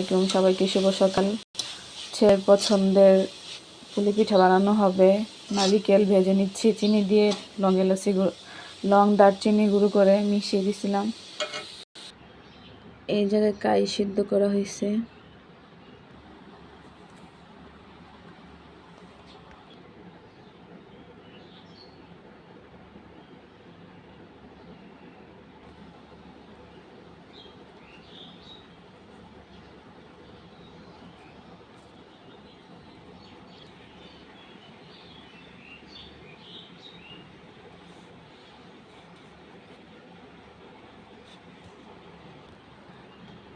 আলাইকুম, সবাইকে শুভ সকাল। ছেলের পছন্দের পুলি পিঠা বানানো হবে। নারিকেল ভেজে নিচ্ছি, চিনি দিয়ে লং এলাচি লং দারচিনি গুঁড়ো করে মিশিয়ে দিছিলাম। এই জায়গায় কাই সিদ্ধ করা হয়েছে।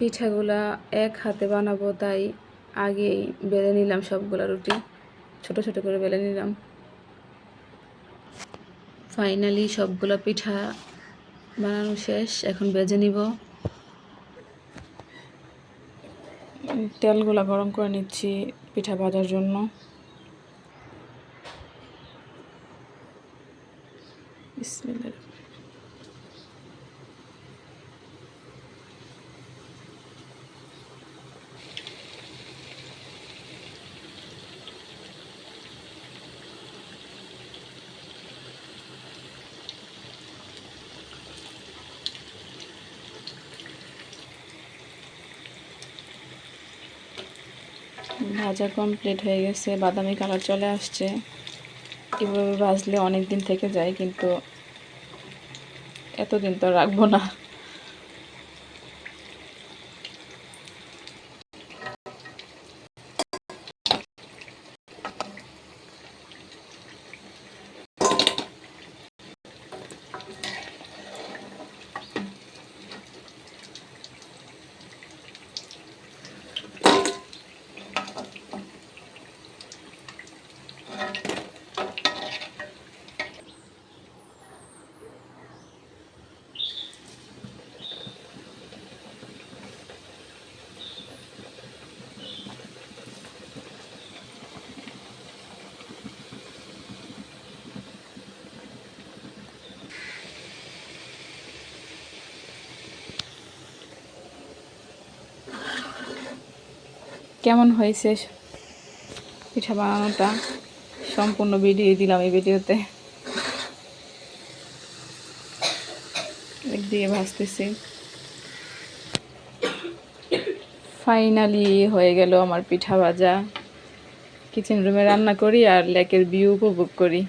পিঠাগুলা এক হাতে বানাবো, তাই আগেই বেলে নিলাম সবগুলা রুটি। ছোট ছোট করে বেলে নিলাম। ফাইনালি সবগুলা পিঠা বানানো শেষ, এখন বেজে নিব। তেলগুলা গরম করে নিচ্ছি পিঠা ভাজার জন্য। বিসমিল্লাহ ভাজা কমপ্লিট হয়ে গেছে, বাদামি কালার চলে আসছে। এভাবে ভাজলে অনেক দিন থেকে যায়, কিন্তু এতদিন তো রাখব না। কেমন হয়েছে? পিঠা বানানোটা? সম্পূর্ণ ভিডিও দিলাম এই ভিডিওতে। দিয়ে ভাজতেছি। ফাইনালি হয়ে গেল আমার পিঠা ভাজা। কিচেন রুমে রান্না করি আর লেকের ভিউ উপভোগ করি।